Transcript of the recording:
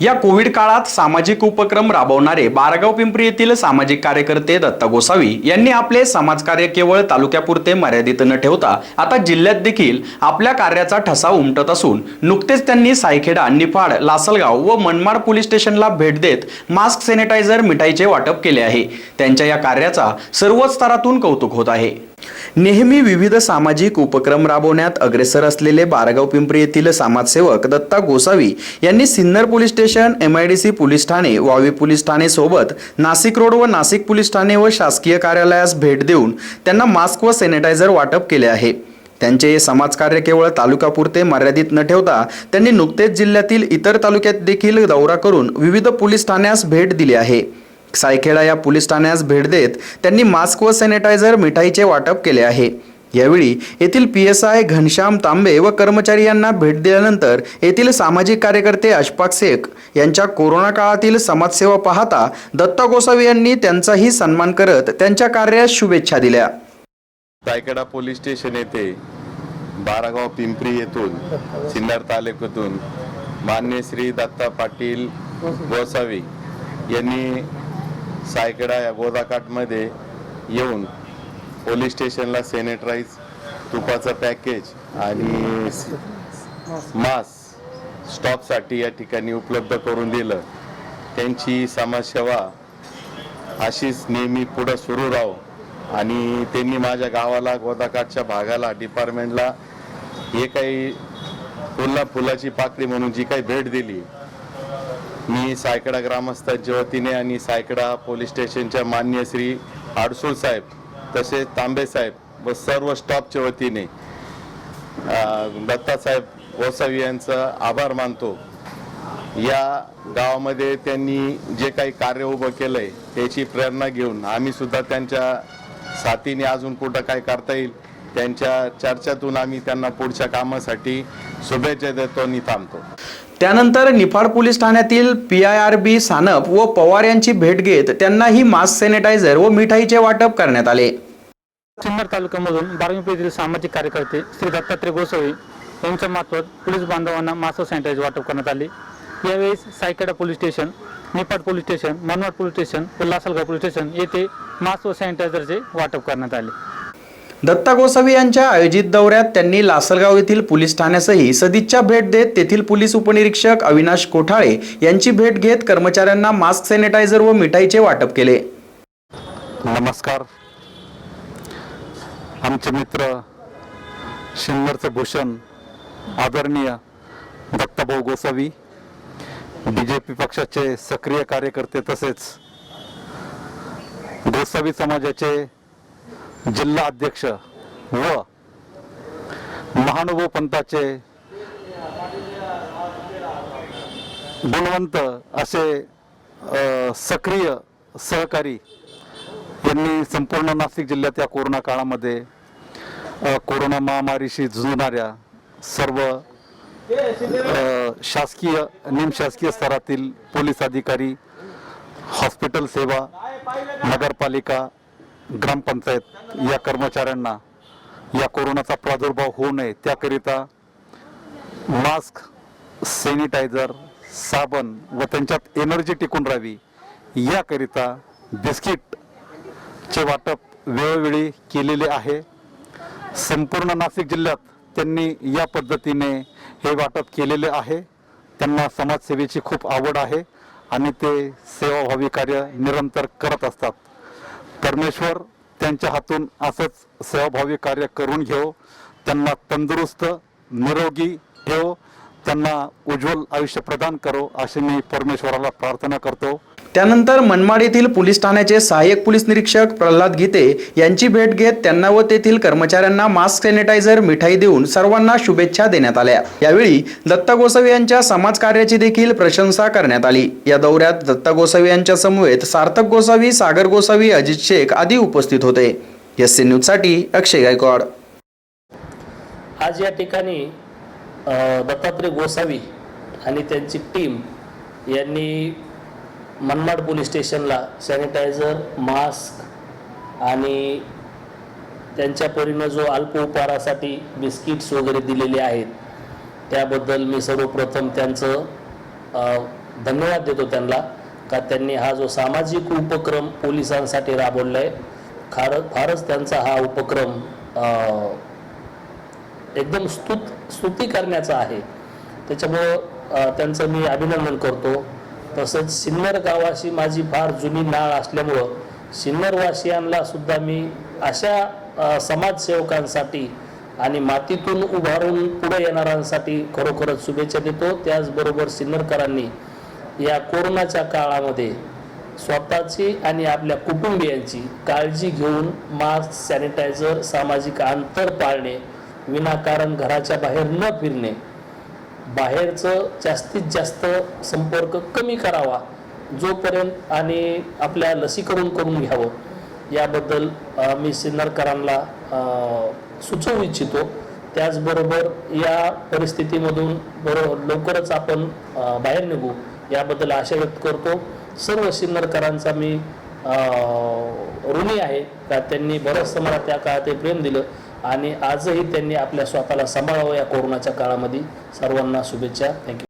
या कोविड काळात सामाजिक उपक्रम राबवणारे बारगाव पिंपरी येथील सामाजिक कार्यकर्ते दत्ता गोसावी यांनी आपले समाजकार्य केवळ तालुक्यापुरते मर्यादित न ठेवता आता जिल्ह्यात देखील आपल्या कार्याचा ठसा उमटत असून नुकतेच त्यांनी सायखेडा निफाड लासलगाव व मनमाड पोलीस स्टेशनला भेट देत मास्क सॅनिटायझर मिठाईचे वाटप केले आहे. त्यांच्या या कार्याचा सर्वच स्तरातून कौतुक होत आहे. नेहमी विविध सामाजिक उपक्रम राबवण्यात अग्रेसर असलेले बारगाव पिंपरी येथील समाजसेवक दत्ता गोसावी यांनी Sinnar police station M I D C police Thane Vavi police ठाणे सोबत नाशिक रोड व नाशिक पोलीस ठाणे व शासकीय कार्यालयास भेट देऊन त्यांना मास्क व सॅनिटायझर वाटप केले आहे. त्यांचे हे समाजकार्य केवळ तालुकापुरते मर्यादित न ठेवता त्यांनी नुकतेच जिल्ह्यातील इतर तालुक्यात देखील दौरा करून विविध पोलीस ठाण्यास भेट दिली आहे. सायखेडा या पोलीस ठाण्यास भेट देत त्यांनी मास्क व सॅनिटायझर मिठाईचे वाटप केले आहे. यावेळी येथील P S I Ghanshyam Tambe व कर्मचारी यांना भेट दिल्यानंतर येथील सामाजिक कार्यकर्ते अशफाक शेख यांच्या कोरोना काळातील समाजसेवा पाहता दत्ता गोसावी यांनी त्यांचाही सन्मान करत त्यांच्या कार्यास शुभेच्छा दिल्या. रायकडा पोलीस स्टेशन येथे बारागाव पिंपरी येथून सिन्नर तालुक्यातून मान्य श्री दत्ता पाटील गोसावी यांनी सायकडा या गोदाकाठमध्ये येऊन पोलीस स्टेशनला सॅनिटाईज तुपाचं पॅकेज आणि मास्क स्टॉकसाठी या ठिकाणी उपलब्ध करून दिलं. त्यांची समाजसेवा अशीच नेहमी पुढं सुरू राहो. आणि त्यांनी माझ्या गावाला गोदाकाठच्या भागाला डिपार्टमेंटला हे काही फुला फुलाची पाकळी म्हणून जी काही भेट दिली मी सायकडा ग्रामस्थांच्या वतीने आणि सायकडा पोलीस स्टेशनच्या मान्य श्री आडसूळ साहेब तसेच तांबे साहेब व सर्व स्टाफच्या वतीने दत्तासाहेब गोसावी यांचा आभार मानतो. या गावामध्ये त्यांनी जे काही कार्य उभं केलंय त्याची प्रेरणा घेऊन आम्ही सुद्धा त्यांच्या साथीने अजून कुठं काय करता येईल त्यांच्या चर्चेतून आम्ही त्यांना पुढच्या कामासाठी शुभेच्छा देतो आणि थांबतो. त्यानंतर निफाड पोलीस ठाण्यातील P I R B Sanap व पवार यांची भेट घेत त्यांनाही मास्क सॅनिटायझर व मिठाईचे वाटप करण्यात आले. सिन्नर तालुक्यामधून बारावी पेढीतील सामाजिक कार्यकर्ते श्री दत्तात्रय गोसावी यांच्या मार्फत पोलीस बांधवांना मास्क सॅनिटाईज वाटप करण्यात आले. यावेळेस सायकडा police station Niphad police station Manmad police station व लासलगाव पोलीस स्टेशन येथे मास्क व सॅनिटायझरचे वाटप करण्यात आले. दत्ता गोसावी यांच्या आयोजित दौऱ्यात त्यांनी लासलगाव येथील पोलीस ठाण्यासही सदिच्छा भेट देत तेथील पोलीस उपनिरीक्षक अविनाश कोठाळे यांची भेट घेत कर्मचाऱ्यांना मास्क सॅनिटायझर व मिठाईचे वाटप केले. नमस्कार. आमचे मित्र शिन्नरचे भूषण आदरणीय Dattabhau Gosavi B J P पक्षाचे सक्रिय कार्यकर्ते तसेच गोसावी समाजाचे जिल्हा अध्यक्ष व महानुभव पंथाचे गुणवंत असे सक्रिय सहकारी यांनी संपूर्ण नाशिक जिल्ह्यात या कोरोना काळामध्ये कोरोना महामारीशी झुंजणाऱ्या सर्व शासकीय निमशासकीय स्तरातील पोलीस अधिकारी हॉस्पिटल सेवा नगरपालिका ग्रामपंचायत या कर्मचाऱ्यांना या कोरोनाचा प्रादुर्भाव होऊ नये त्याकरिता मास्क सॅनिटायझर साबण व त्यांच्यात एनर्जी टिकून राहावी याकरिता बिस्किटचे वाटप वेळोवेळी केलेले आहे. संपूर्ण नाशिक जिल्ह्यात त्यांनी या पद्धतीने हे वाटप केलेले आहे. त्यांना समाजसेवेची खूप आवड आहे आणि ते सेवाभावी कार्य निरंतर करत असतात. परमेश्वर त्यांच्या हातून असंच सेवाभावी कार्य करून घेऊ त्यांना तंदुरुस्त निरोगी ठेव. त्यांना उज्ज्वल आयुष्य प्रदान करो अशी मी परमेश्वराला प्रार्थना करतो. त्यानंतर मनमाड येथील पोलीस ठाण्याचे सहाय्यक पोलीस निरीक्षक प्रल्हाद गीते यांची भेट घेत त्यांना व तेथील कर्मचाऱ्यांना मास्क सॅनिटायझर मिठाई देऊन सर्वांना शुभेच्छा देण्यात आल्या. यावेळी दत्ता गोसावी यांच्या समाज कार्याची देखील प्रशंसा करण्यात आली. या दौऱ्यात दत्ता गोसावी यांच्या समवेत सार्थक गोसावी सागर गोसावी अजित शेख आदी उपस्थित होते. एस सी न्यूजसाठी अक्षय गायकवाड. आज या ठिकाणी दत्तात्रय गोसावी आणि त्यांची टीम यांनी मनमाड पोलीस स्टेशनला सॅनिटायझर मास्क आणि त्यांच्या परीनं जो अल्प उपहारासाठी बिस्किट्स वगैरे दिलेले आहेत त्याबद्दल मी सर्वप्रथम त्यांचं धन्यवाद देतो त्यांना का त्यांनी हा जो सामाजिक उपक्रम पोलिसांसाठी राबवला आहे खार फारच त्यांचा हा उपक्रम एकदम स्तुत स्तुती करण्याचा आहे. त्याच्यामुळं त्यांचं मी अभिनंदन करतो. तसंच सिन्नर गावाशी माझी फार जुनी नाळ असल्यामुळं सिन्नरवासियांना सुद्धा मी अशा समाजसेवकांसाठी आणि मातीतून उभारून पुढे येणाऱ्यांसाठी खरोखरच शुभेच्छा देतो. त्याचबरोबर सिन्नरकरांनी या कोरोनाच्या काळामध्ये स्वतःची आणि आपल्या कुटुंबियांची काळजी घेऊन मास्क सॅनिटायझर सामाजिक अंतर पाळणे विनाकारण घराच्या बाहेर न फिरणे बाहेरचं जास्तीत जास्त संपर्क कमी करावा जोपर्यंत आणि आपल्या लसीकरण करून घ्यावं. याबद्दल मी सिन्नरकरांना सुचवू इच्छितो. त्याचबरोबर या परिस्थितीमधून बरोबर लवकरच आपण बाहेर निघू याबद्दल आशा व्यक्त करतो. सर्व सिन्नरकरांचा मी ऋणी आहे. का त्यांनी बरंचसं मला त्या काळात प्रेम दिलं. आणि आजही त्यांनी आपल्या स्वतःला सांभाळावं या कोरोनाच्या काळामध्ये. सर्वांना शुभेच्छा. थँक्यू